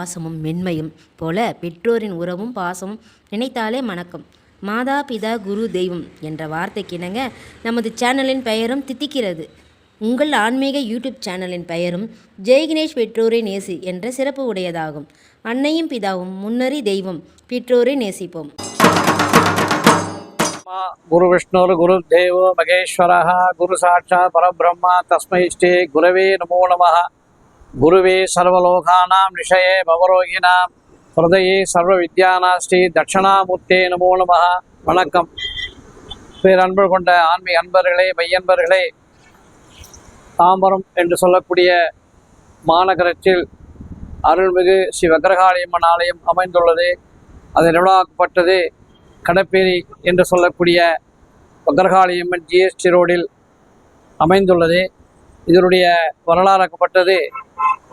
பாசமும் மென்மையும் போல பெற்றோரின் உறவும் பாசமும் நினைத்தாலே மணக்கம். மாதா பிதா குரு தெய்வம் என்ற வார்த்தைக்கிணங்க நமது சேனலின் பெயரும் தித்திக்கிறது. உங்கள் ஆன்மீக யூடியூப் சேனலின் பெயரும் ஜெய்கினேஷ் பெற்றோரை நேசி என்ற சிறப்பு உடையதாகும். அன்னையும் பிதாவும் முன்னறி தெய்வம் பெற்றோரை நேசிப்போம். குரு விஷ்ணுர் குரு தேவோ மகேஸ்வர குரு சாட்சா பரபிரம்மா தஸ்மை ஸ்ரீ குரவே நமோ நமஹா குருவே சர்வலோகானாம் நிஷயே பவரோகினாம் ஹிருதயே சர்வ வித்யானா ஸ்ரீ தட்சிணாமூர்த்தே நமோ நம வணக்கம். பேரன்பு கொண்ட ஆன்மீக அன்பர்களே மையன்பர்களே தாம்பரம் என்று சொல்லக்கூடிய மாநகரத்தில் அருள்மிகு ஸ்ரீ வக்ரகாளியம்மன் ஆலயம் அமைந்துள்ளது. அது நிர்வாகப்பட்டது கடப்பேரி என்று சொல்லக்கூடிய வக்ரகாளியம்மன் ஜிஎஸ்டி ரோடில் அமைந்துள்ளது. இதனுடைய வரலாறாக்கப்பட்டது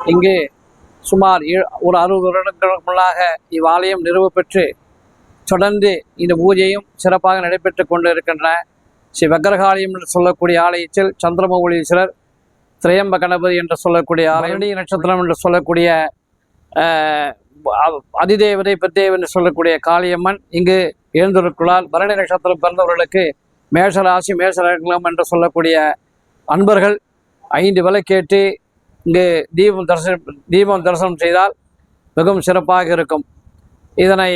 இங்கு சுமார் ஏ- ஒரு அறுபது வருடங்களுக்கு முன்னாக இவ்வாலயம் நிறுவப்பெற்று தொடர்ந்து இந்த பூஜையும் சிறப்பாக நடைபெற்று கொண்டு இருக்கின்றன ஸ்ரீ வக்ரகாளியம் என்று சொல்லக்கூடிய ஆலயத்தில் சந்திரமௌலீஸ்வரர் திரையம்ப கணபதி என்று சொல்லக்கூடிய ஆலயணி நட்சத்திரம் என்று சொல்லக்கூடிய அதிதேவதை பெத்தேவன் என்று சொல்லக்கூடிய காளியம்மன் இங்கு எழுந்திருக்குள்ளால் பரணி நட்சத்திரம் பிறந்தவர்களுக்கு மேஷராசி மேஷரகம் என்று சொல்லக்கூடிய அன்பர்கள் ஐந்து விளக்கேற்றி இங்கு தீபம் தரிசனம் தீபம் தரிசனம் செய்தால் மிகவும் சிறப்பாக இருக்கும். இதனை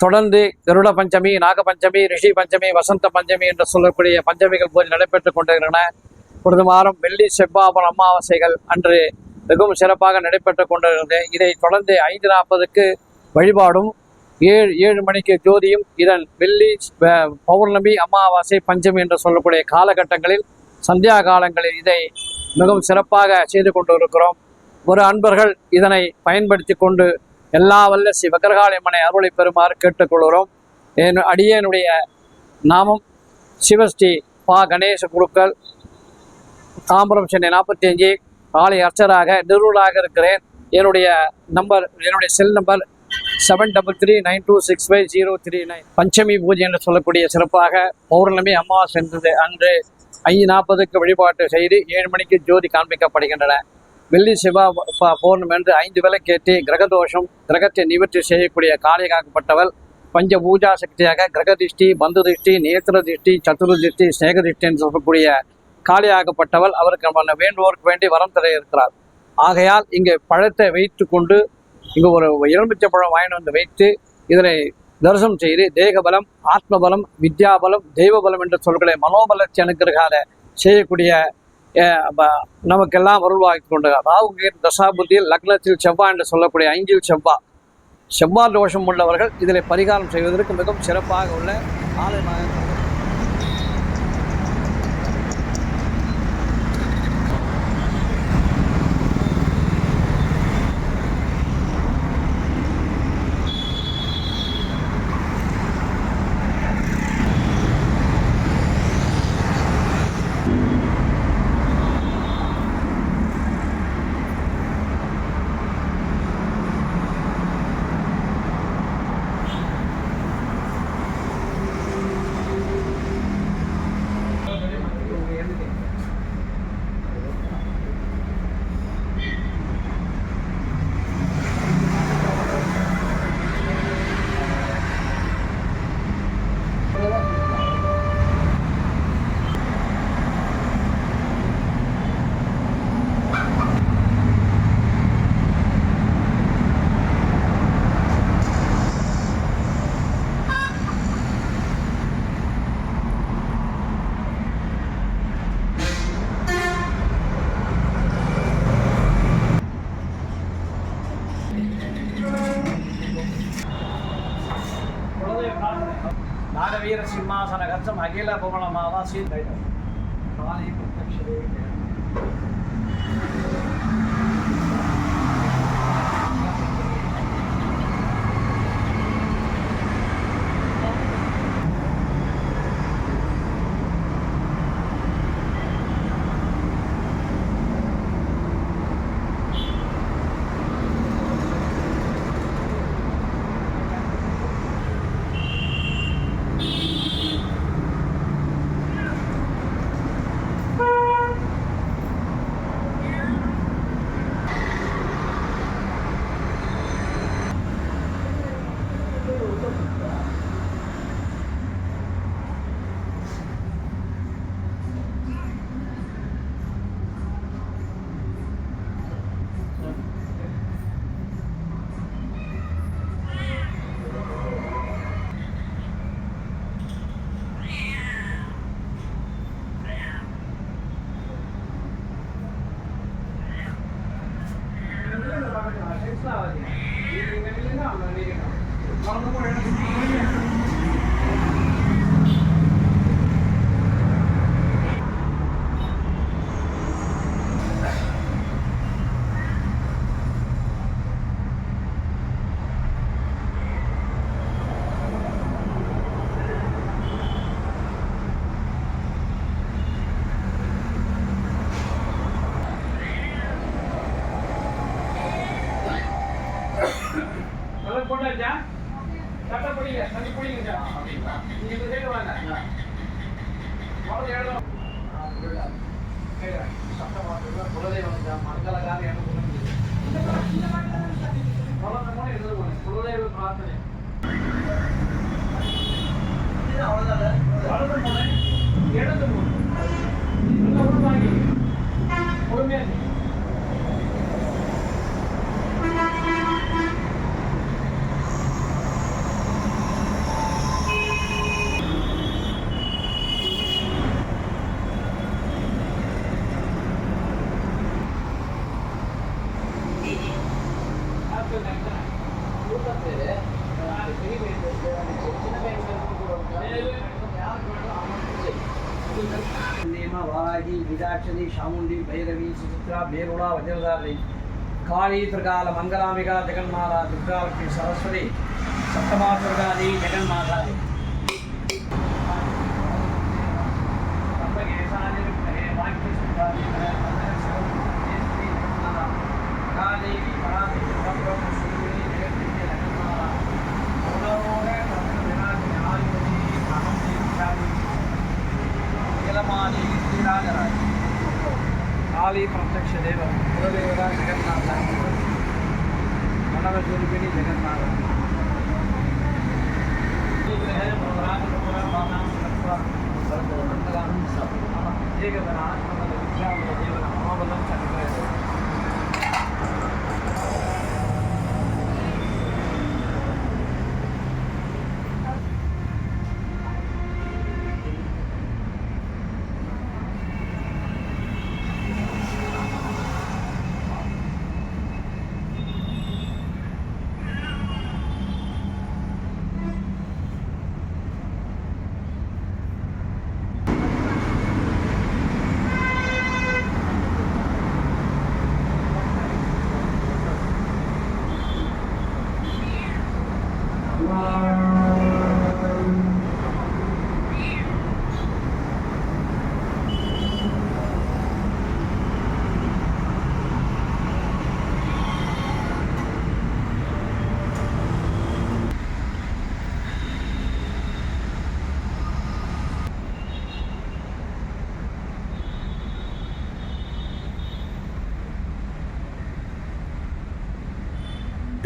தொடர்ந்து கருட பஞ்சமி நாக பஞ்சமி ரிஷி பஞ்சமி வசந்த பஞ்சமி என்று சொல்லக்கூடிய பஞ்சமிகள் பூஜை நடைபெற்றுக் கொண்டிருக்கின்றன. பொழுது மாறும் வெள்ளி செவ்வாபம் அமாவாசைகள் அன்று மிகவும் சிறப்பாக நடைபெற்றுக் கொண்டிருக்கிறது. இதை தொடர்ந்து ஐந்து நாற்பதுக்கு வழிபாடும் ஏழு ஏழு மணிக்கு ஜோதியும் இதன் வெள்ளி அஹ், பௌர்ணமி அமாவாசை பஞ்சமி என்று சொல்லக்கூடிய காலகட்டங்களில் சந்தியா காலங்களில் இதை மிகவும் சிறப்பாக செய்து கொண்டு இருக்கிறோம் ஒரு அன்பர்கள் இதனை பயன்படுத்தி கொண்டு எல்லா வல்ல ஸ்ரீ வக்கரகாளியம்மனை அருளை பெறுமாறு கேட்டுக்கொள்கிறோம். என் அடியனுடைய நாமம் சிவஸ்ரீ பா. கணேச குருக்கள் தாம்பரம் சென்னை நாற்பத்தி அஞ்சு காலை அர்ச்சராக நிறுவலாக இருக்கிறேன். என்னுடைய நம்பர் என்னுடைய cell number seven double three nine two six five zero three nine Panchami பூஜை என்று சொல்லக்கூடிய சிறப்பாக பௌர்ணமி அம்மா என்றது அன்று ஐந்து நாற்பதுக்கு வழிபாட்டு செய்து ஏழு மணிக்கு ஜோதி காண்பிக்கப்படுகின்றன. வெள்ளி சிவா ப- பௌர்ணமி என்று ஐந்து விளக்கேற்றி கிரகதோஷம் கிரகத்தை நிவர்த்தி செய்யக்கூடிய காளியகாக்கப்பட்டவள் பஞ்ச பூஜா சக்தியாக கிரக திருஷ்டி பந்து திருஷ்டி நேத்திர திருஷ்டி சத்துரு திருஷ்டி ஸ்நேக திருஷ்டி என்று சொல்லக்கூடிய காளியாகப்பட்டவள் அவருக்கு நம்ம வேண்டுவோருக்கு வேண்டி வரம் தர இருக்கிறார் ஆகையால் இங்கே பழத்தை வைத்து கொண்டு இங்கே ஒரு எலுமிச்சை பழம் வாங்கிட்டு வந்து வைத்து இதனை தரிசனம் செய்து தேகபலம் ஆத்மபலம் வித்யாபலம் தெய்வபலம் என்று சொல்களை மனோபலத்தை அனுக்கிறகாத செய்யக்கூடிய நமக்கெல்லாம் வருவாக்கி கொண்டு ராவுகீர் தசாபுத்தியில் லக்னத்தில் செவ்வாய் என்று சொல்லக்கூடிய ஐந்தில் செவ்வாய் செவ்வாய் தோஷம் உள்ளவர்கள் இதில் பரிகாரம் செய்வதற்கு மிகவும் சிறப்பாக உள்ள ஆலயமாக வீர சிம்மாசன கச்சம் அகில புவனமாவா சீதையம் காலி பிரத்யக்ஷதே முனை, இடது முனை. நல்லா మీనాక్షని షాముండి భైరవి సుచిత్ర మేరుళ వజ్రధారి కాళీ త్రికాల మంగళామిగా జగన్మాత దుర్గాలక్ష్మి సరస్వతి సప్తమాతుర్గాది జగన్మాతాది.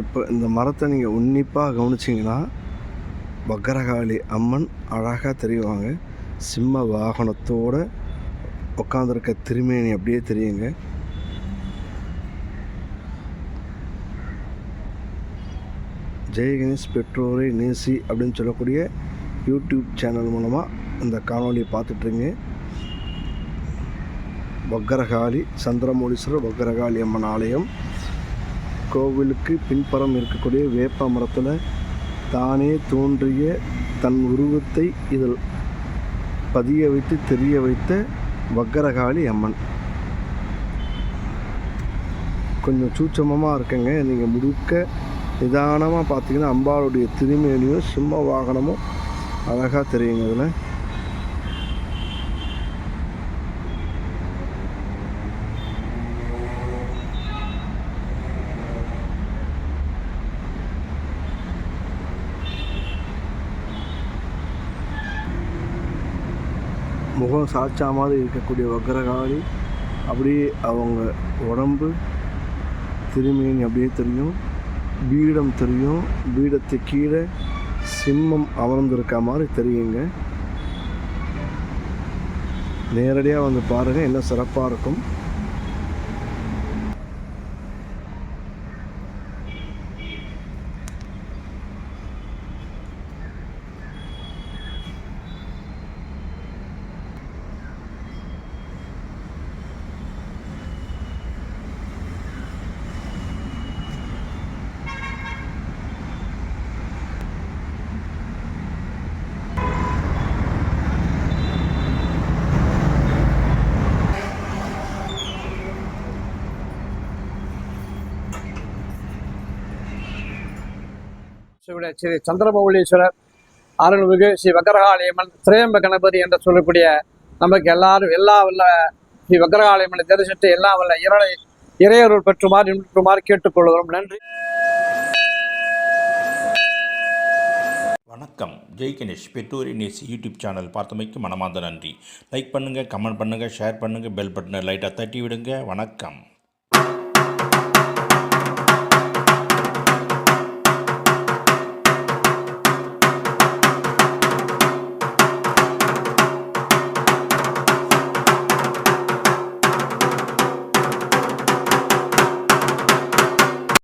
இப்போ இந்த மரத்தை நீங்கள் உன்னிப்பாக கவனிச்சிங்கன்னா வக்கரகாளி அம்மன் அழகாக தெரிவாங்க. சிம்ம வாகனத்தோடு உட்காந்துருக்க திருமேனி அப்படியே தெரியுங்க. ஜெயகணேஷ் பெற்றோரை நேசி அப்படின்னு சொல்லக்கூடிய யூடியூப் சேனல் மூலமாக இந்த காணொலியை பார்த்துட்ருங்க. வக்கரகாளி சந்திரமௌலீஸ்வரர் வக்கரகாளி அம்மன் ஆலயம். கோவிலுக்கு பின்புறம் இருக்கக்கூடிய வேப்ப மரத்தில் தானே தோன்றிய தன் உருவத்தை இதில் பதிய வைத்து தெரிய வைத்த வக்கரகாளி அம்மன். கொஞ்சம் சூட்சமமாக இருக்குங்க. நீங்கள் முழுக்க நிதானமாக பார்த்தீங்கன்னா அம்பாளுடைய திருமேனியும் சிம்ம வாகனமும் அழகாக தெரியுங்க இதில். முகம் சாய்ச்சா மாதிரி இருக்கக்கூடிய வக்ரகாளி அப்படியே அவங்க உடம்பு திருமேனி அப்படியே தெரியும் பீடம் தெரியும் பீடத்து கீழே சிம்மம் அமர்ந்திருக்க மாதிரி தெரியுங்க. நேரடியாக வந்து பாருங்கள் இன்னும் சிறப்பாக இருக்கும். ஸ்ரீ ஸ்ரீ சந்திரமௌலீஸ்வரர் அருள்மிகு ஸ்ரீ வக்கரகாளியம்மன் திரையம்ப கணபதி என்று சொல்லக்கூடிய நமக்கு எல்லாரும் எல்லா வல்ல ஸ்ரீ வக்கரகாளியம்மனை தரிசித்து எல்லா வல்ல இறை இறையருள் பெற்றுமாறு நின்றுமாறு கேட்டுக்கொள்கிறோம். நன்றி. வணக்கம். ஜெய் கணேஷ் பெற்றோரி நேஸ் யூடியூப் சேனல் பார்த்தமைக்கு மனமார்ந்த நன்றி. லைக் பண்ணுங்கள் கமெண்ட் பண்ணுங்கள் ஷேர் பண்ணுங்கள் பெல் பட்டனை லைட்டாக தட்டி விடுங்க வணக்கம்.